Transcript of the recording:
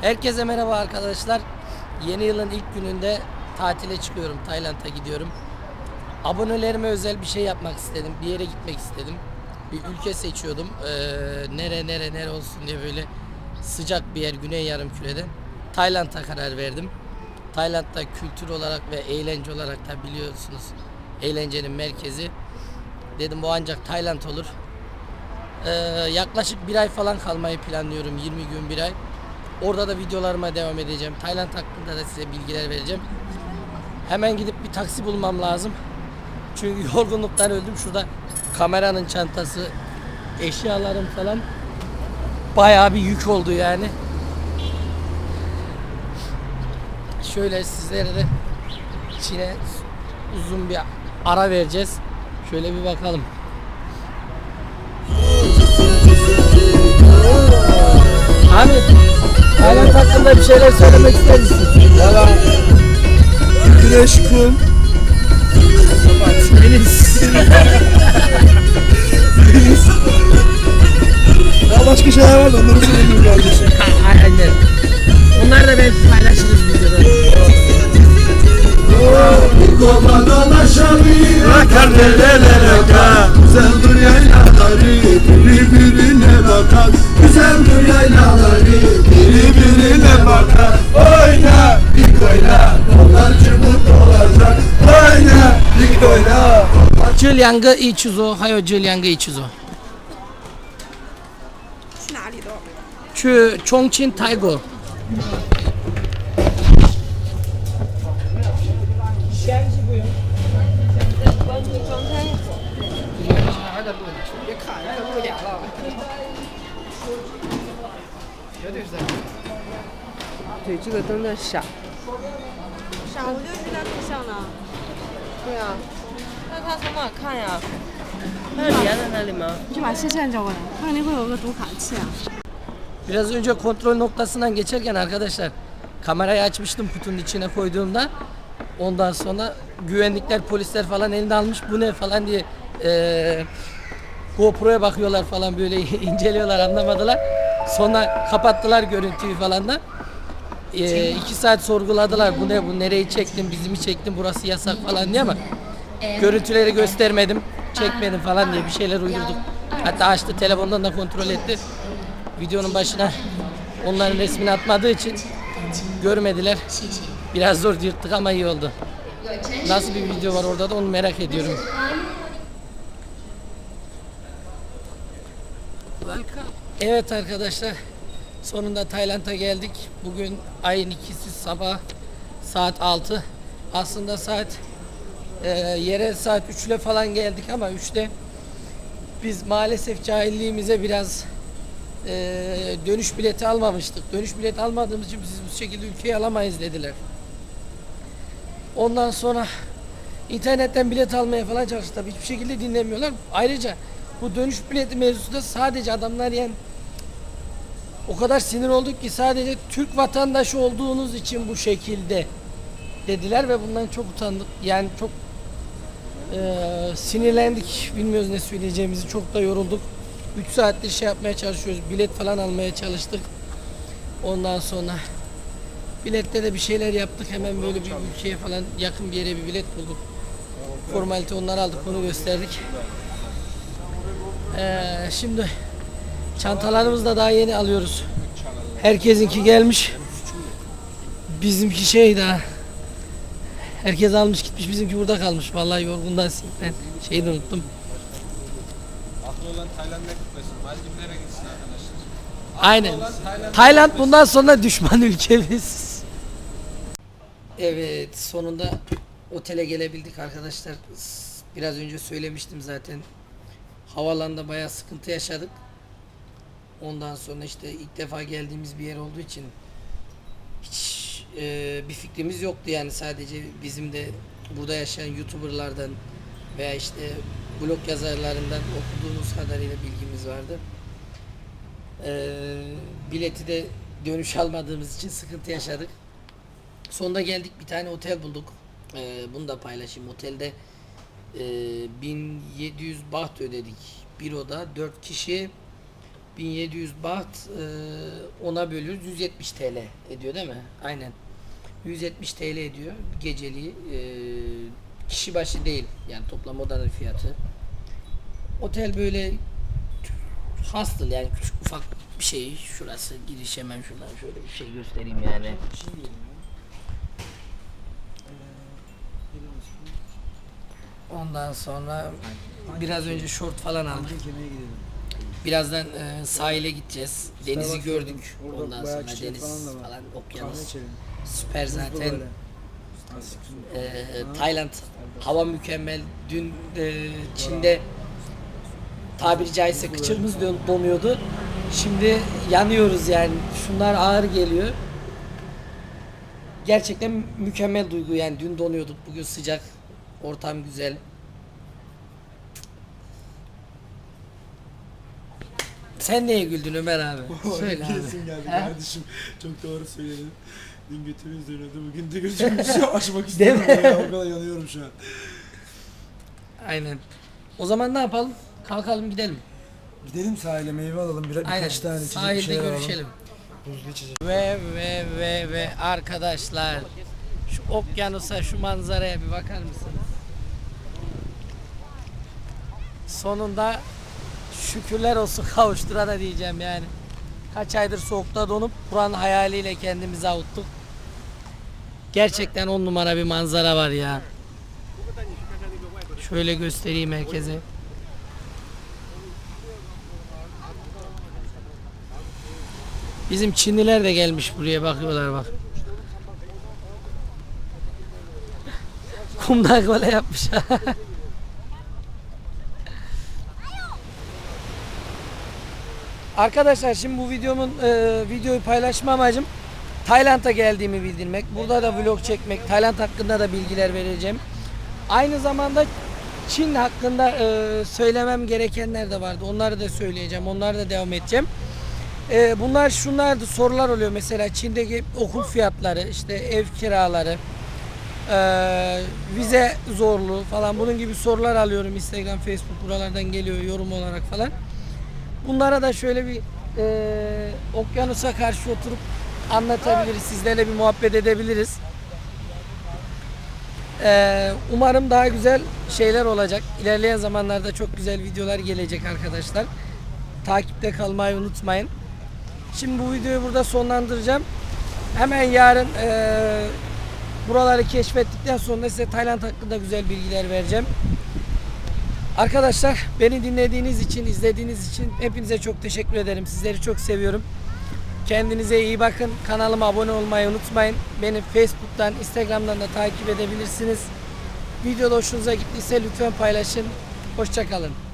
Herkese merhaba arkadaşlar. Yeni yılın ilk gününde tatile çıkıyorum. Tayland'a gidiyorum. Abonelerime özel bir şey yapmak istedim. Bir yere gitmek istedim. Bir ülke seçiyordum. Ee, nere nere nere olsun diye böyle sıcak bir yer Güney Yarımküre'de. Tayland'a karar verdim. Tayland'da kültür olarak ve eğlence olarak da biliyorsunuz eğlencenin merkezi. Dedim bu ancak Tayland olur. Ee, yaklaşık bir ay falan kalmayı planlıyorum. 20 gün bir ay. Orada da videolarıma devam edeceğim. Tayland hakkında da size bilgiler vereceğim. Hemen gidip bir taksi bulmam lazım. Çünkü yorgunluktan öldüm. Şurada kameranın çantası, eşyalarım falan bayağı bir yük oldu yani. Şöyle sizlere de içine uzun bir ara vereceğiz. Şöyle bir bakalım. Abi, Tayland hakkında bir şeyler söylemek ister misin? Valla güneş, kum, Deniz. deniz. Ya başka şeyler var da onları söyleyeyim kardeşim. Aynen. 两个一起做，还有这两个一起做。去哪里都。去重庆泰国。别看，那个露脸了。绝对是在。对，这个灯在闪。闪，我就是在录像呢。对啊，那他从哪看呀？那是连在那里吗？你去把线线交过来，它肯定会有个读卡器啊。 Biraz önce kontrol noktasından geçerken arkadaşlar kamerayı açmıştım kutunun içine koyduğumda. Ondan sonra güvenlikler, polisler falan elinde almış bu ne falan diye eee GoPro'ya bakıyorlar falan böyle inceliyorlar anlamadılar. Sonra kapattılar görüntüyü falan da. Eee iki saat sorguladılar bu ne bu nereyi çektin bizi mi çektin burası yasak falan diye ama görüntüleri göstermedim çekmedim falan diye bir şeyler uydurduk. Hatta açtı telefondan da kontrol etti videonun başına onların resmini atmadığı için görmediler. Biraz zor yırttık ama iyi oldu. Nasıl bir video var orada da onu merak ediyorum. Evet arkadaşlar sonunda Tayland'a geldik. Bugün ayın ikisi sabah saat 6. Aslında saat e, yere saat 3'le falan geldik ama 3'te biz maalesef cahilliğimize biraz e, dönüş bileti almamıştık. Dönüş bileti almadığımız için siz bu şekilde ülkeyi alamayız dediler. Ondan sonra internetten bilet almaya falan çalıştık. Tabii hiçbir şekilde dinlemiyorlar. Ayrıca bu dönüş bileti mevzusunda sadece adamlar yani o kadar sinir olduk ki sadece Türk vatandaşı olduğunuz için bu şekilde dediler ve bundan çok utandık. Yani çok eee, sinirlendik. Bilmiyoruz ne söyleyeceğimizi. Çok da yorulduk. 3 saattir şey yapmaya çalışıyoruz. Bilet falan almaya çalıştık. Ondan sonra bilette de bir şeyler yaptık. Hemen böyle bir ülkeye falan yakın bir yere bir bilet bulduk. Formalite onları aldık. Onu gösterdik. Eee, şimdi çantalarımızı da daha yeni alıyoruz. Herkesinki gelmiş. Bizimki şey daha. Herkes almış gitmiş bizimki burada kalmış. Vallahi yorgundan sinirden şeyi de unuttum. Aklı olan Tayland'a gitmesin. Maldivlere gitsin arkadaşlar. Aynen. olan Tayland'a Tayland gitmesin. bundan sonra düşman ülkemiz. Evet sonunda otele gelebildik arkadaşlar. Biraz önce söylemiştim zaten. Havalanda bayağı sıkıntı yaşadık. Ondan sonra işte ilk defa geldiğimiz bir yer olduğu için hiç e, bir fikrimiz yoktu yani sadece bizim de burada yaşayan youtuberlardan veya işte blog yazarlarından okuduğumuz kadarıyla bilgimiz vardı. Ee, bileti de dönüş almadığımız için sıkıntı yaşadık. Sonunda geldik bir tane otel bulduk. Ee, bunu da paylaşayım. Otelde e, 1700 baht ödedik. Bir oda 4 kişi 1700 baht e, ona bölüyoruz 170 TL ediyor değil mi? Aynen. 170 TL ediyor geceliği. E, kişi başı değil yani toplam odanın fiyatı. Otel böyle hostel yani küçük ufak bir şey. Şurası giriş hemen şuradan şöyle bir şey göstereyim yani. Ondan sonra biraz önce short falan aldık. Birazdan e, sahile gideceğiz. Denizi gördük. Orada Ondan bayağı sonra çiçek deniz falan da var. Kahve okyanus. içelim. Süper zaten. böyle. E, Tayland hava mükemmel. Dün e, Çin'de tabiri caizse kıçımız don- donuyordu. Şimdi yanıyoruz yani. Şunlar ağır geliyor. Gerçekten mükemmel duygu yani. Dün donuyorduk, bugün sıcak. Ortam güzel. Sen neye güldün Ömer abi? Söyle abi. Gülesim geldi kardeşim. Çok doğru söyledin. Dün götümüz dönüyordu. Bugün de gözümüzü açmak Değil istemiyorum mi? ya. O kadar yanıyorum şu an. Aynen. O zaman ne yapalım? Kalkalım gidelim. Gidelim sahile meyve alalım. Bir, birkaç Aynen. tane içecek bir Sahilde şeyler alalım. görüşelim. Buzlu içecek. Ve ve ve ve arkadaşlar şu okyanusa şu manzaraya bir bakar mısınız? Sonunda şükürler olsun kavuşturana diyeceğim yani. Kaç aydır soğukta donup buranın hayaliyle kendimizi avuttuk. Gerçekten on numara bir manzara var ya. Şöyle göstereyim herkese. Bizim Çinliler de gelmiş buraya bakıyorlar bak. Kumdan böyle yapmış. Arkadaşlar şimdi bu videomun e, videoyu paylaşma amacım Tayland'a geldiğimi bildirmek. Burada da vlog çekmek, Tayland hakkında da bilgiler vereceğim. Aynı zamanda Çin hakkında e, söylemem gerekenler de vardı. Onları da söyleyeceğim. Onları da devam edeceğim. Ee, bunlar şunlardı sorular oluyor mesela Çin'deki okul fiyatları işte ev kiraları ee, vize zorluğu falan bunun gibi sorular alıyorum Instagram Facebook buralardan geliyor yorum olarak falan bunlara da şöyle bir ee, okyanusa karşı oturup anlatabiliriz. Sizlerle bir muhabbet edebiliriz. Ee, umarım daha güzel şeyler olacak. İlerleyen zamanlarda çok güzel videolar gelecek arkadaşlar. Takipte kalmayı unutmayın. Şimdi bu videoyu burada sonlandıracağım. Hemen yarın eee, buraları keşfettikten sonra size Tayland hakkında güzel bilgiler vereceğim. Arkadaşlar beni dinlediğiniz için, izlediğiniz için hepinize çok teşekkür ederim. Sizleri çok seviyorum. Kendinize iyi bakın. Kanalıma abone olmayı unutmayın. Beni Facebook'tan, Instagram'dan da takip edebilirsiniz. Videoda hoşunuza gittiyse lütfen paylaşın. Hoşçakalın.